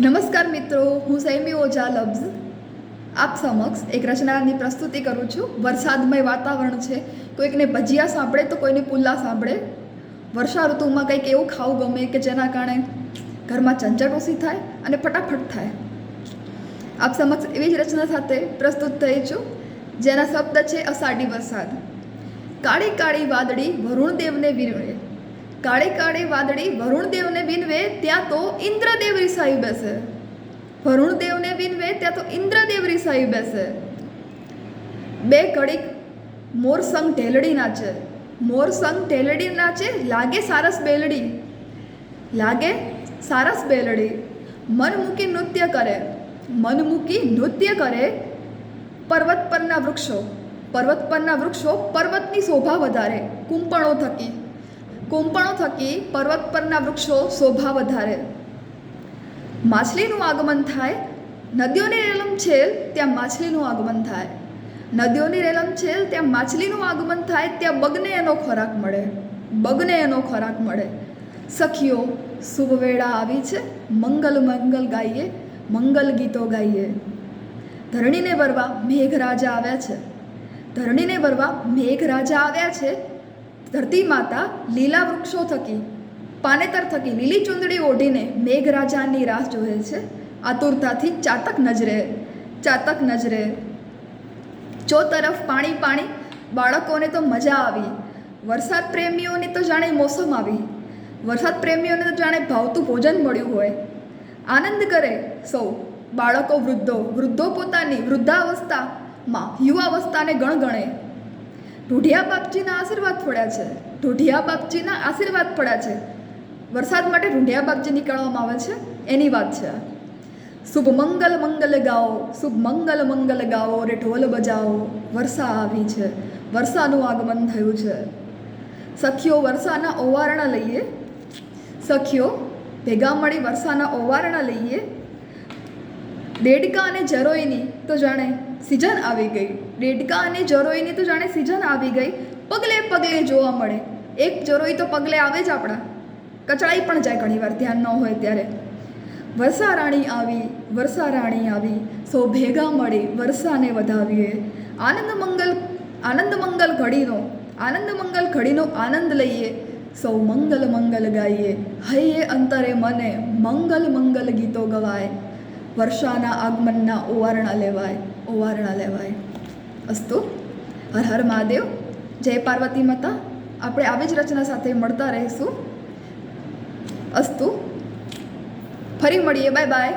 નમસ્કાર મિત્રો, હું સૈમી ઓઝા લબ્ઝ. આપ સમક્ષ એક રચનાની પ્રસ્તુતિ કરું છું. વરસાદમય વાતાવરણ છે. કોઈકને ભજીયા સાંભળે તો કોઈને પુલ્લા સાંભળે. વર્ષા ઋતુમાં કંઈક એવું ખાવું ગમે કે જેના કારણે ઘરમાં ચંચળ ઓછી થાય અને ફટાફટ થાય. આપ સમક્ષ એવી જ રચના સાથે પ્રસ્તુત થઈ છું, જેના શબ્દ છે અષાઢી વરસાદ. કાળી કાળી વાદળી વરુણદેવને વિરવે કાળી કાળી વાદળી વરુણદેવને વિનવે ત્યાં તો ઇન્દ્રદેવ રિસાઈ બેસે. વરુણદેવને વિનવે ત્યાં તો ઇન્દ્રદેવ રિસાઈ બેસે. બે કડીક મોર સંગ ઢેલડી નાચે. મોર સંગ ઢેલડી નાચે, લાગે સારસ બેલડી. લાગે સારસ બેલડી. મન મૂકી નૃત્ય કરે. મન મૂકી નૃત્ય કરે પર્વત પરના વૃક્ષો. પર્વત પરના વૃક્ષો પર્વતની શોભા વધારે, કુંપણો થકી. કુંપણો થકી પર્વત પરના વૃક્ષો શોભા વધારે. માછલીનું આગમન થાય, નદીઓની રેલમ છેલ ત્યાં માછલીનું આગમન થાય. નદીઓની રેલમ છેલ ત્યાં માછલીનું આગમન થાય, ત્યાં બગને એનો ખોરાક મળે. બગને એનો ખોરાક મળે. સખીઓ, શુભ વેળા આવી છે, મંગલ મંગલ ગાઈએ, મંગલ ગીતો ગાઈએ. ધરણીને વરવા મેઘરાજા આવ્યા છે. ધરણીને વરવા મેઘરાજા આવ્યા છે ધરતી માતા લીલા વૃક્ષો થકી, પાનેતર થકી લીલી ચૂંદડી ઓઢીને મેઘરાજાની રાહ જોએ છે. આતુરતાથી ચાતક નજરે ચાતક નજરે. ચો તરફ પાણી પાણી, બાળકોને તો મજા આવી. વરસાદ પ્રેમીઓની તો જાણે મોસમ આવી. વરસાદ પ્રેમીઓને તો જાણે ભાવતું ભોજન મળ્યું હોય. આનંદ કરે સૌ. બાળકો વૃદ્ધો વૃદ્ધો પોતાની વૃદ્ધાવસ્થામાં યુવાવસ્થાને ગણગણે. ઢૂઢિયા બાપજીના આશીર્વાદ પડ્યા છે. ઢૂઢિયા બાપજીના આશીર્વાદ પડ્યા છે. વરસાદ માટે ઢૂંઢિયા બાપજી નીકળવામાં આવે છે. એની વાત છે. શુભ મંગલ મંગલ ગાઓ, શુભ મંગલ મંગલ ગાઓ, રે ઢોલ બજાવો વર્ષા આવી છે. વર્ષાનું આગમન થયું છે. સખીઓ વર્ષાના ઓવારણા લઈએ. સખીઓ ભેગા મળી વર્ષાના ઓવારણા લઈએ. દેડકા અને જરોઈની તો જાણે સિઝન આવી ગઈ. દેડકા અને જરોઈની તો જાણે સિઝન આવી ગઈ. પગલે પગલે જોવા મળે. એક જરોઈ તો પગલે આવે જ આપણા. કચડાઈ પણ જાય ઘણીવાર, ધ્યાન ન હોય ત્યારે. વર્ષા રાણી આવી વર્ષા રાણી આવી. સૌ ભેગા મળી વર્ષાને વધાવીએ. આનંદ મંગલ આનંદ મંગલ ઘડીનો, આનંદ મંગલ ઘડીનો આનંદ લઈએ. સૌ મંગલ મંગલ ગાઈએ. હૈયે અંતરે મને મંગલ મંગલ ગીતો ગવાય. વર્ષાના આગમનના ઓવારણા લેવાય ઓવારણા લેવાય. અસ્તુ. હર હર મહાદેવ. જય પાર્વતી માતા. આપણે આવી જ રચના સાથે મળતા રહીશું. અસ્તુ. ફરી મળીએ. Bye bye.